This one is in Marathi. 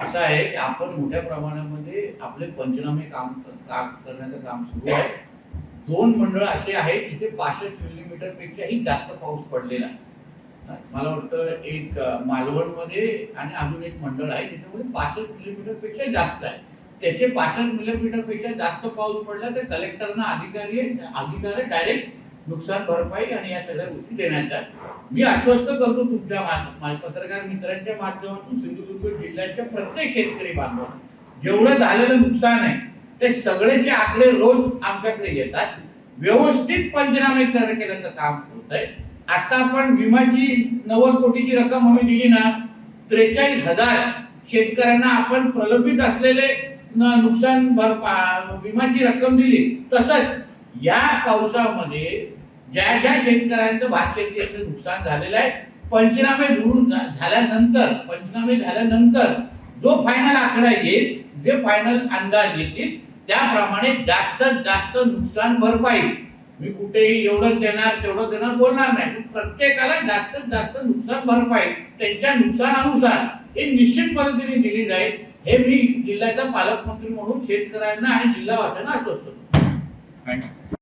असं आहे की आपण मोठ्या प्रमाणामध्ये आपले पंचनामे काम काम करण्याचं काम सुरू आहे. दोन मंडळ असे आहेत तिथे पासष्ट मिलीमीटर पेक्षाही जास्त पाऊस पडलेला आहे. मला वाटतं एक मालवणमध्ये आणि अजून एक मंडळ आहे त्याच्यामध्ये पासष्ट मिलीमीटरपेक्षा जास्त आहे. त्याचे पासष्ट मिलीमीटरपेक्षा जास्त पाऊस पडला तर कलेक्टरना अधिकारी अधिकारी डायरेक्ट नुकसान भरपाई आणि या सगळ्या गोष्टी देण्यात मी आश्वस्त करतो तुमच्या पत्रकार मित्रांच्या माध्यमातून सिंधुदुर्ग जिल्ह्याच्या प्रत्येक शेतकरी बांधवांना. जेवढं झालेलं नुकसान आहे ते सगळे जे आकडे रोज आमच्याकडे येतात व्यवस्थित पंचनामे केल्याचं काम होत आहे. आता आपण विमाची नव्वद कोटीची रक्कम आम्ही दिली ना त्रेचाळीस हजार शेतकऱ्यांना आपण प्रलंबित असलेले नुकसान भरपा विमाची रक्कम दिली तसंच या पावसामध्ये ज्या ज्या शेतकऱ्यांचं भात शेतीचं नुकसान झालेलं आहे पंचनामे दुरून झाल्यानंतर पंचनामे झाल्यानंतर जो फायनल आकडा येईल जे फायनल अंदाज येतील त्याप्रमाणे जास्तीत जास्त नुकसान भरपाई मी कुठेही एवढं देणार तेवढं देणार बोलणार नाही. प्रत्येकाला जास्तीत जास्त नुकसान भरपाई त्यांच्या नुकसानानुसार हे निश्चित पद्धतीने दिली जाईल हे मी जिल्ह्याचा पालकमंत्री म्हणून शेतकऱ्यांना आणि जिल्हावासियांना आश्वस्त करतो. Thank you.